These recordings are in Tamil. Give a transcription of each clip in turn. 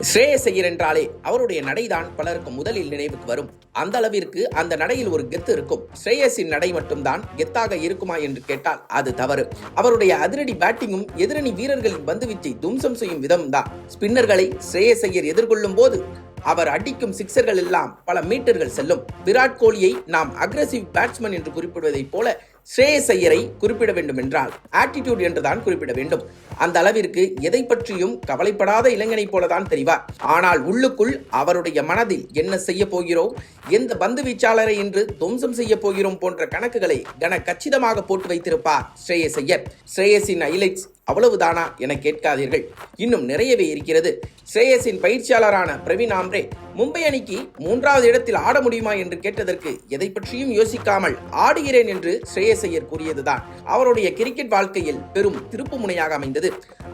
ஸ்ரேயஸ் ஐயர் என்றாலே அவருடைய நடைதான் பலருக்கு முதலில் நினைவுக்கு வரும். அந்த அளவிற்கு அந்த நடையில் ஒரு கெத்து இருக்கும். ஸ்ரேயஸின் நடை மட்டும்தான் கெத்தாக இருக்குமா என்று கேட்டால் அது தவறு. அவருடைய அதிரடி பேட்டிங்கும் எதிரணி வீரர்களின் பந்துவீச்சை தும்சம் செய்யும் விதம்தான். ஸ்பின்னர்களை ஸ்ரேயஸ் ஐயர் எதிர்கொள்ளும் போது அவர் அடிக்கும் சிக்சர்கள் எல்லாம் பல மீட்டர்கள் செல்லும். விராட் கோலியை நாம் அக்ரஸிவ் பேட்ஸ்மேன் என்று குறிப்பிடுவதைப் போல ஸ்ரேயஸ் ஐயரை குறிப்பிட வேண்டும் என்றால் ஆட்டிடியூட் என்றுதான் குறிப்பிட வேண்டும். அந்த அளவிற்கு எதை பற்றியும் கவலைப்படாத இளைஞனைப் போலதான் தெரிவார். ஆனால் உள்ளுக்குள் அவருடைய மனதில் என்ன செய்ய போகிறோம் எந்த பந்து வீச்சாளரை இன்று துவம்சம் செய்ய போகிறோம் போன்ற கணக்குகளை கன கச்சிதமாக போட்டு வைத்திருப்பார் ஸ்ரேயஸ் ஐயர். ஸ்ரேயஸின் ஐலைட்ஸ் அவ்வளவுதானா என கேட்காதீர்கள். இன்னும் நிறையவே இருக்கிறது. ஸ்ரேயஸின் பயிற்சியாளரான பிரவீன் ஆம்ரே மும்பை அணிக்கு மூன்றாவது இடத்தில் ஆட முடியுமா என்று கேட்டதற்கு எதை பற்றியும் யோசிக்காமல் ஆடுகிறேன் என்று ஸ்ரேயஸ் ஐயர் கூறியதுதான். அவருடைய கிரிக்கெட் வாழ்க்கையில் பெரும் திருப்பு முனையாக அமைந்தது.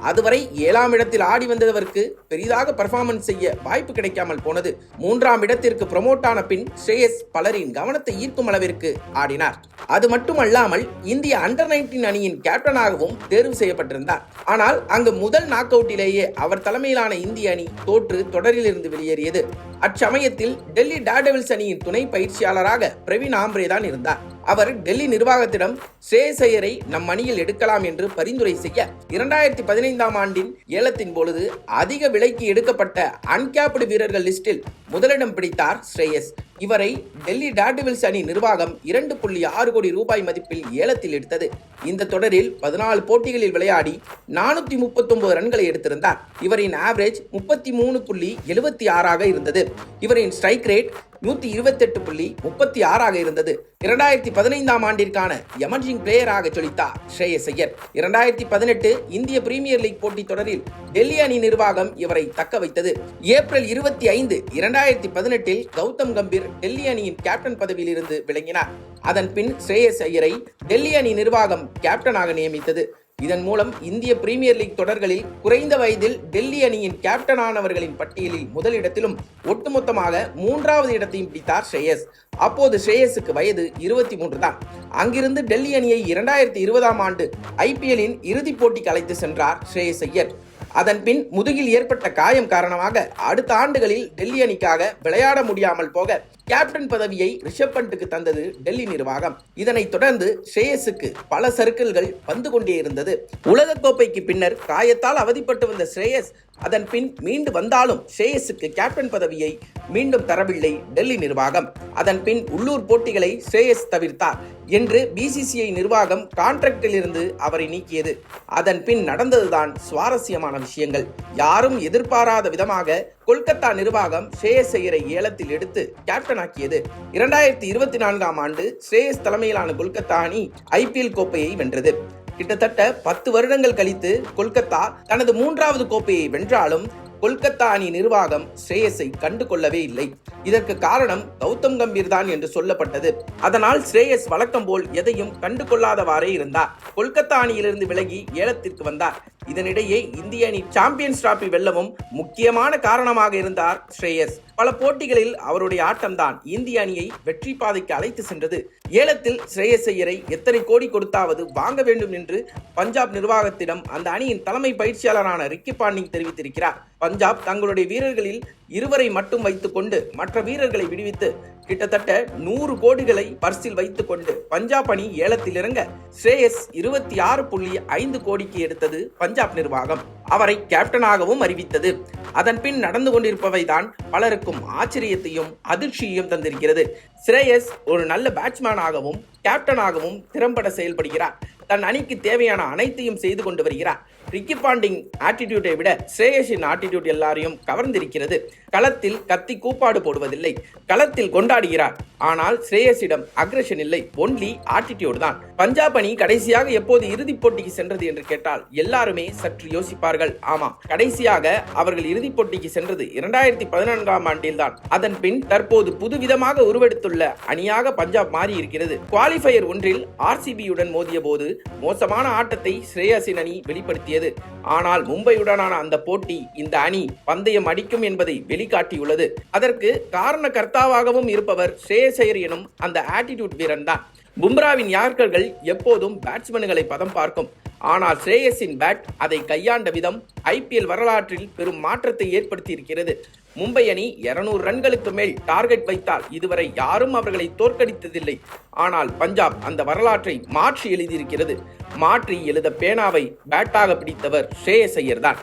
அதுவரை ஏழாம் இடத்தில் ஆடி வந்தவருக்கு பெரிதாக பர்ஃபார்மன்ஸ் செய்ய வாய்ப்பு கிடைக்காமல் போனது. மூன்றாம் இடத்திற்கு ப்ரொமோட் ஆன பின் ஸ்ரேயஸ் பலரின் கவனத்தை ஈர்க்கும் அளவிற்கு ஆடினார். அது மட்டுமல்லாமல் இந்திய அண்டர் நைன்டீன் அணியின் கேப்டனாகவும் தேர்வு செய்யப்பட்டிருந்தார் ஆனால் அங்கு முதல் நாக் அவுட்டிலேயே அவர் தலைமையிலான இந்திய அணி தோற்று தொடரிலிருந்து வெளியேறியது. அச்சமயத்தில் டெல்லி டேர்டெவில்ஸ் அணியின் துணை பயிற்சியாளராக பிரவீன் ஆம்ரே தான் இருந்தார். அவர் டெல்லி நிர்வாகத்திடம் ஸ்ரேயஸ் ஐயரை நம் அணியில் எடுக்கலாம் என்று பரிந்துரை செய்ய இரண்டாயிரத்தி பதினைந்தாம் ஆண்டின் ஏலத்தின் பொழுது அதிக விலைக்கு எடுக்கப்பட்ட அன்கேப்டு வீரர்கள் லிஸ்டில் முதலிடம் பிடித்தார் ஸ்ரேயஸ். இவரை டெல்லி டேர்டெவில்ஸ் அணி நிர்வாகம் இரண்டு புள்ளி ஆறு கோடி ரூபாய் மதிப்பில் ஏலத்தில் எடுத்தது. இந்த தொடரில் பதினாலு போட்டிகளில் விளையாடி நானூத்தி முப்பத்தொன்பது ரன்களை எடுத்திருந்தார். இவரின் ஆவரேஜ் முப்பத்தி மூணு புள்ளி எழுபத்தி ஆறாக இருந்தது. இவரின் ஸ்ட்ரைக் ரேட் நூத்தி இருபத்தெட்டு புள்ளி முப்பத்தி ஆறாக இருந்தது. இரண்டாயிரத்தி பதினைந்தாம் ஆண்டிற்கான எமர்ஜிங் பிளேயராக சொலித்தார் ஸ்ரேயஸ் ஐயர். இரண்டாயிரத்தி பதினெட்டு இந்திய பிரீமியர் லீக் போட்டி தொடரில் டெல்லி அணி நிர்வாகம் இவரை தக்க வைத்தது. ஏப்ரல் இருபத்தி ஐந்து இரண்டாயிரத்தி பதினெட்டில் கௌதம் கம்பீர் டெல்லி அணியின் கேப்டன் பதவியில் இருந்து விளங்கினார். அதன் பின் ஸ்ரேயஸ் ஐயரை டெல்லி அணி நிர்வாகம் கேப்டனாக நியமித்தது. இதன் மூலம் இந்திய பிரீமியர் லீக் தொடர்களில் குறைந்த வயதில் டெல்லி அணியின் கேப்டனானவர்களின் பட்டியலில் முதலிடத்திலும் ஒட்டுமொத்தமாக மூன்றாவது இடத்தையும் பிடித்தார் ஸ்ரேயஸ். அப்போது ஸ்ரேயஸுக்கு வயது இருபத்தி மூன்று தான். அங்கிருந்து டெல்லி அணியை இரண்டாயிரத்தி இருபதாம் ஆண்டு ஐபிஎல்லின் இறுதிப் போட்டிக்கு அழைத்து சென்றார் ஸ்ரேயஸ் ஐயர். அதன் பின் முதுகில் ஏற்பட்ட காயம் காரணமாக அடுத்த ஆண்டுகளில் டெல்லி அணிக்காக விளையாட முடியாமல் போக கேப்டன் பதவியை ரிஷப் பண்ட்டுக்கு தந்தது டெல்லி நிர்வாகம். இதனைத் தொடர்ந்து ஸ்ரேயஸுக்கு பல சர்க்கிள்கள் வந்து கொண்டே இருந்தது. உலகக்கோப்பைக்கு பின்னர் காயத்தால் அவதிப்பட்டு வந்த ஸ்ரேயஸ் அதன் பின் மீண்டு வந்தாலும் ஸ்ரேயஸுக்கு கேப்டன் பதவியை மீண்டும் தரவில்லை டெல்லி நிர்வாகம். அதன் பின் உள்ளூர் போட்டிகளை ஸ்ரேயஸ் தவிர்த்தார் என்று பிசிசிஐ நிர்வாகம் கான்ட்ராக்டிலிருந்து அவரை நீக்கியது. அதன் பின் நடந்ததுதான் சுவாரஸ்யமான விஷயங்கள். யாரும் எதிர்பாராத விதமாக கொல்கத்தா நிர்வாகம் ஸ்ரேயஸ் ஐயரை ஏலத்தில் எடுத்து கேப்டனாக்கியது. இரண்டாயிரத்தி இருபத்தி நான்காம் ஆண்டு ஸ்ரேயஸ் தலைமையிலான கொல்கத்தா அணி ஐபிஎல் கோப்பையை வென்றது. கிட்டத்தட்ட பத்து வருடங்கள் கழித்து கொல்கத்தா தனது மூன்றாவது கோப்பையை வென்றாலும் கொல்கத்தா அணி நிர்வாகம் ஸ்ரேயஸை கண்டு கொள்ளவே இல்லை. இதற்கு காரணம் கௌதம் கம்பீர் தான் என்று சொல்லப்பட்டது. அதனால் ஸ்ரேயஸ் வழக்கம் போல் எதையும் கண்டு கொள்ளாதவாறே இருந்தார். கொல்கத்தா அணியிலிருந்து விலகி ஏலத்திற்கு வந்தார். இதனிடையே இந்திய அணி சாம்பியன்ஸ் டிராபி வெல்லவும் முக்கியமான காரணமாக இருந்தார் ஸ்ரேயஸ். பல போட்டிகளில் அவருடைய ஆட்டம்தான் இந்திய அணியை வெற்றி பாதைக்கு அழைத்து சென்றது. ஏலத்தில் ஸ்ரேயஸ் ஐயரை எத்தனை கோடி கொடுத்தாவது வாங்க வேண்டும் என்று பஞ்சாப் நிர்வாகத்திடம் அந்த அணியின் தலைமை பயிற்சியாளரான ரிக்கி பாண்டிங் தெரிவித்திருக்கிறார். பஞ்சாப் தங்களுடைய வீரர்களில் இருவரை மட்டும் வைத்துக்கொண்டு மற்ற வீரர்களை விடுவித்து கிட்டத்தட்ட நூறு கோடிகளை பர்சில் வைத்துக் கொண்டு பஞ்சாப் அணி ஏலத்தில் இறங்க ஸ்ரேயஸ் இருபத்தி ஆறு புள்ளி ஐந்து கோடிக்கு எடுத்தது பஞ்சாப் நிர்வாகம். அவரை கேப்டனாகவும் அறிவித்தது. அதன் பின் நடந்து கொண்டிருப்பவைதான் பலருக்கும் ஆச்சரியத்தையும் அதிர்ச்சியையும் தந்திருக்கிறது. ஸ்ரேயஸ் ஒரு நல்ல பேட்ஸ்மேனாகவும் கேப்டனாகவும் திறம்பட செயல்படுகிறார். தன் அணிக்கு தேவையான அனைத்தையும் செய்து கொண்டு வருகிறார். ரிக்கி பாண்டிங் ஆட்டிடியூட்டை விட ஸ்ரேயஸின் ஆட்டிடியூட் எல்லாரையும் கவர்ந்திருக்கிறது. களத்தில் கத்தி கூப்பாடு போடுவதில்லை. களத்தில் கொண்டாடுகிறார். ஆனால் ஸ்ரேயஸிடம் அக்ரஷன் இல்லை. ஒன்லி ஆட்டிடியூட் தான் பஞ்சாப் அணி கடைசியாக எப்போது இறுதிப் போட்டிக்கு சென்றது என்று கேட்டால் எல்லாருமே சற்று யோசிப்பார்கள். ஆமாம் கடைசியாக அவர்கள் இறுதிப் போட்டிக்கு சென்றது இரண்டாயிரத்தி பதினான்காம் ஆண்டில் தான் அதன் பின் தற்போது புதுவிதமாக உருவெடுத்துள்ள அணியாக பஞ்சாப் மாறி இருக்கிறது குவாலிஃபயர் ஒன்றில் ஆர்சிபியுடன் மோதிய போது மோசமான ஆட்டத்தை ஸ்ரேயசின் அணி வெளிப்படுத்தியது. ஆனால் மும்பையுடனான அந்த போட்டி இந்த அணி பந்தயம் அடிக்கும் என்பதை வெளிக்காட்டியுள்ளது. அதற்கு காரண கர்த்தாவாகவும் இருப்பவர் ஸ்ரேயசையர் எனும் அந்த ஆட்டிடியூட் வீரன் தான் பும்ராவின் யார்கர்கள் எப்போதும் பேட்ஸ்மேன்களை பதம் பார்க்கும். ஆனால் ஸ்ரேயஸின் பேட் அதை கையாண்ட விதம் ஐபிஎல் வரலாற்றில் பெரும் மாற்றத்தை ஏற்படுத்தியிருக்கிறது. மும்பை அணி 200 ரன்களுக்கு மேல் டார்கெட் வைத்தால் இதுவரை யாரும் அவர்களை தோற்கடித்ததில்லை. ஆனால் பஞ்சாப் அந்த வரலாற்றை மாற்றி எழுதியிருக்கிறது. மாற்றி எழுத பேனாவை பேட்டாக பிடித்தவர் ஸ்ரேயஸ் ஐயர் தான்